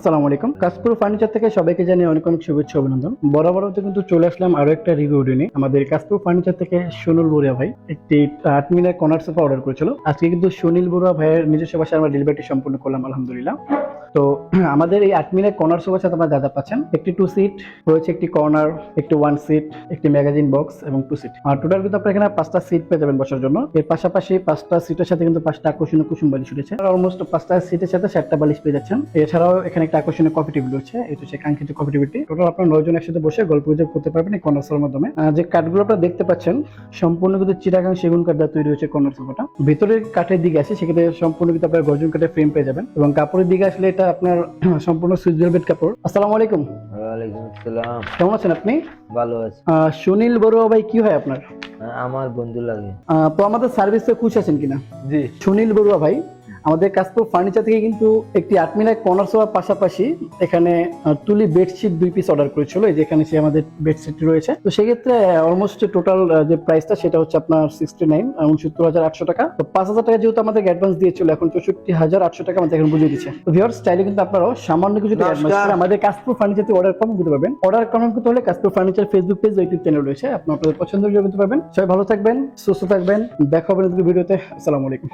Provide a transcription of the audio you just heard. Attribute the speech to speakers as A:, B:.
A: আসসালামু আলাইকুম। কাশপুর ফার্নিচার থেকে সবাইকে জানিয়ে অনেক অনেক শুভেচ্ছা, অভিনন্দন। বরাবর হতে কিন্তু চলে আসলাম আরও একটা রিভিউ নিয়ে। আমাদের কাশপুর ফার্নিচার থেকে সুনীল বড়ুয়া ভাই একটি আট মিনার কর্নার সোফা অর্ডার করেছিল। আজকে কিন্তু সুনীল বড়ুয়া ভাইয়ের নিজস্ব বাসায় আমরা ডেলিভারিটি সম্পূর্ণ করলাম, আলহামদুলিল্লাহ। তো আমাদের এই আট মিনার কর্নার সোফার সাথে আপনারা যা যা পাচ্ছেন, একটি টু সিট রয়েছে একটি কর্নার একটি ওয়ান সিট একটি ম্যাগাজিন বক্স এবং টু সিট আর টোটাল কিন্তু আপনারা এখানে পাঁচটা সিট পেয়ে যাবেন বসার জন্য। এর পাশাপাশি পাঁচটা সিটের সাথে কিন্তু পাঁচটা আকর্ষণীয় কুসুম বালিশ রয়েছে অলমোস্ট পাঁচটা সিটের সাথে চারটা বালিশ পেয়ে যাচ্ছেন। এছাড়াও এখানে একটা আকর্ষণীয় কফি টেবিল রয়েছে। এটা হচ্ছে কাঙ্ক্ষিত কফি টেবিলটি টোটাল আপনার নয়জন একসাথে বসে গল্প গুজব করতে পারবেন এই কর্নার সোফার মাধ্যমে। যে কাঠগুলো আপনারা দেখতে পাচ্ছেন, সম্পূর্ণ কিন্তু চিটাগাং সেগুন কাঠ তৈরি হয়েছে কর্নার সোফাটা ভিতরের কাঠের দিকে আছে, সেক্ষেত্রে সম্পূর্ণ কিন্তু আপনার গর্জন কাঠের ফ্রেম পেয়ে যাবেন। এবং কাপড়ের দিকে আসলে এটা আপনার সম্পূর্ণ সুইচ ভেলভেট কাপড়। আসসালামু আলাইকুম।
B: ওয়ালাইকুম আসসালাম।
A: কেমন আছেন আপনি?
B: ভালো আছি।
A: সুনীল বড়ুয়া ভাই কি হয় আপনার?
B: আমার বন্ধু লাগে।
A: তো আমাদের সার্ভিসে খুশি আছেন কিনা?
B: জি।
A: সুনীল বড়ুয়া ভাই আমাদের কাশপুর ফার্নিচার থেকে কিন্তু একটি আটমিনার কর্নার সোফার পাশাপাশি এখানে তুলি বেডশিট দুই পিস অর্ডার করেছিল। এই যেখানে সে আমাদের বেডশিট রয়েছে। তো সেক্ষেত্রে অলমোস্ট টোটাল যে প্রাইসটা সেটা হচ্ছে আপনার সিক্সটি নাইন উনসত্তর হাজার আটশো টাকা। তো পাঁচ হাজার টাকা যেহেতু আমাদের অ্যাডভান্স দিয়েছিল এখন চৌষট্টি হাজার আটশো টাকা আমাদের এখন বুঝিয়ে দিচ্ছে। তো ভিওর স্টাইলে কিন্তু আপনারাও সামান্য কিছু আমাদের কাশপুর ফার্নিচার থেকে অর্ডার কনফার্ম করতে পারবেন। অর্ডার কনফার্ম করতে হলে Kashpur furniture Facebook page YouTube channel রয়েছে। আপনি আপনাদের পছন্দের ভিডিও করতে পারবেন। সবাই ভালো থাকবেন সুস্থ থাকবেন। দেখা হবে ভিডিওতে আসসালামু আলাইকুম।